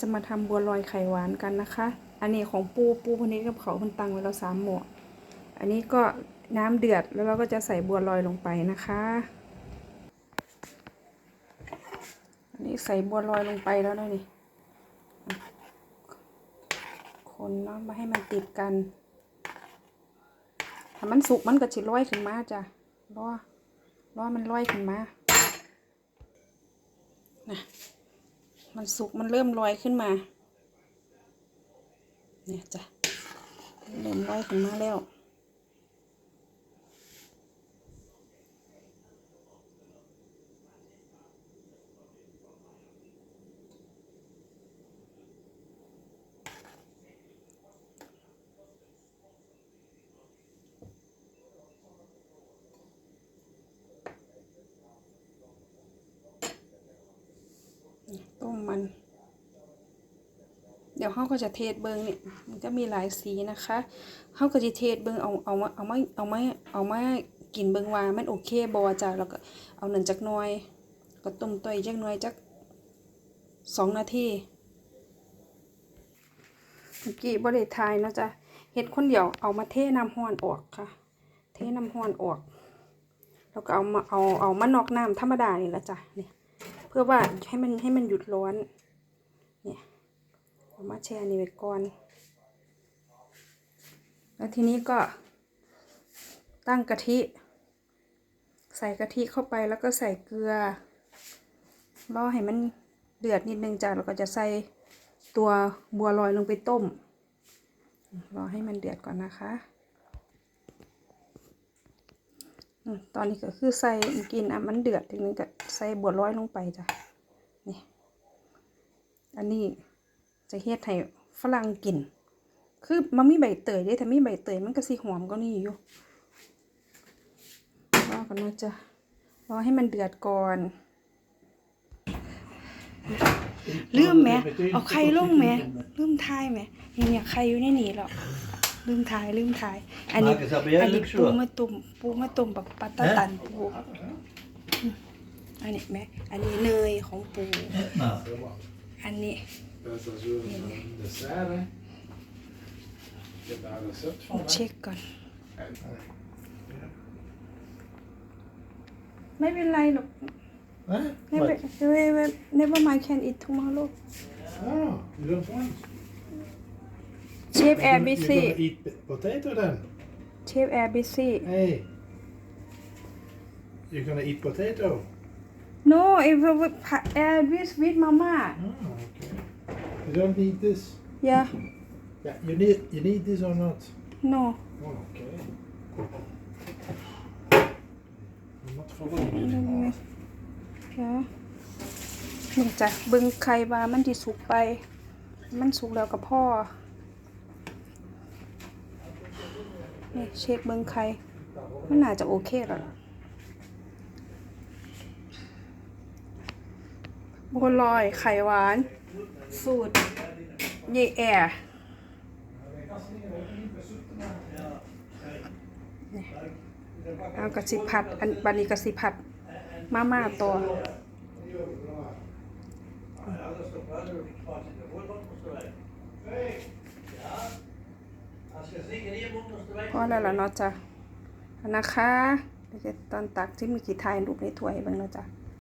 จะมาทำบัวลอยไข่หวานกันนะคะ อันนี้ของปูปูคนนี้กับเขาคนตังไว้เราสามหม้ออันนี้ก็น้ำเดือดแล้วเราก็จะใส่บัวลอยลงไปนะคะ อันนี้ใส่บัวลอยลงไปแล้วนะนี่ คนเนาะมาให้มันติดกัน ถ้ามันสุกมันก็จะลอยขึ้นมาจ้ะรอรอมันลอยขึ้นมา นะ มันสุกมันเริ่มลอยขึ้นมา เนี่ยจ้ะ เริ่มลอยขึ้นมาแล้ว เดี๋ยวเขาก็จะเทศเบิงเนี่ย มันก็มีหลายสีนะคะเขาก็จะเทศเบิงเอาเอามาเอามาเอามาเอามากินเบิงว่ามันโอเคบอจ้ะแล้วก็เอาหนึ่งจักน่อย ก็ต้มต่อยจักน่อยจักสองนาทีเมื่อกี้บริทายนะจ๊ะเฮ็ดคนเดียวเอามาเทน้ำห้อนออกค่ะ เทน้ำห้อนออก แล้วก็เอามาเอาเอามานอกน้ำธรรมดานี่ละจ้ะเนี่ย เพื่อว่าให้มันให้มันหยุดร้อน เนี่ยเอามาแช่นี่ไว้ก่อน แล้วทีนี้ก็ตั้งกะทิ ใส่กะทิเข้าไปแล้วก็ใส่เกลือ รอให้มันเดือดนิดนึงจ้ะแล้วก็จะใส่ตัวบัวลอยลงไปต้ม รอให้มันเดือดก่อนนะคะ อืม ตอนนี้ก็คือใส่กินอะมันเดือดทีนี้ก็ใส่บัวลอยลงไปจ้ะนี่อันนี้จะเฮ็ดให้ฝรั่งกิน คือมันมีใบเตยด้ถ้ามีใบเตยมันก็สิหอมก็นี่อยู่รอกันนะจ๊ะรอให้มันเดือดก่อนลืมไหมเอาไข่ลงไหมลืมทายไหมเนี่ยไข่อยู่ในนี่แล้ว ลืมทายลืมทาย อันนี้ Marcus, heb jij อันนี้ luxe ปู hoor? มาตุ่มปูมาตุ่มแบบปัตตาตันปูอืมอันนี้แม่อันนี้เนยของปู Nou, อันนี้ Dat is dan zo een dessert, hè. Ik heb daar een recept van. เช็คก่อน En, ไม่เป็นไรหรอก hè? ไม่เป็น Wat? never never mind can eat tomorrow ah, you don't want. เชฟแอร์บิ You're ซี่ gonna eat p- potato then. เชฟแอร์บิซี่ Hey. You're gonna eat potato. no it will air with with mama Oh, okay. You don't need this. yeah Yeah, you need you need this or not? no Oh, okay. I'm not following you anymore. ค่ะนี่จ้ะเบึงไข่ว่ามันที่สุกไป มันสุกแล้วกับพ่อนี่ เช็คเบิงไข่มันน่าจะโอเคแล้วล่ะบัวลอยไข่หวาน สูตร เยแอร์เอากระสิผัด อันบันนี้กระสิผัด มาม่าตัว พอแล้วล่ะเนาะจ้ะนะคะเดี๋ยวตอนตักที่มีกี่ทายรูปในถ้วยบ้างเนาะจ้ะ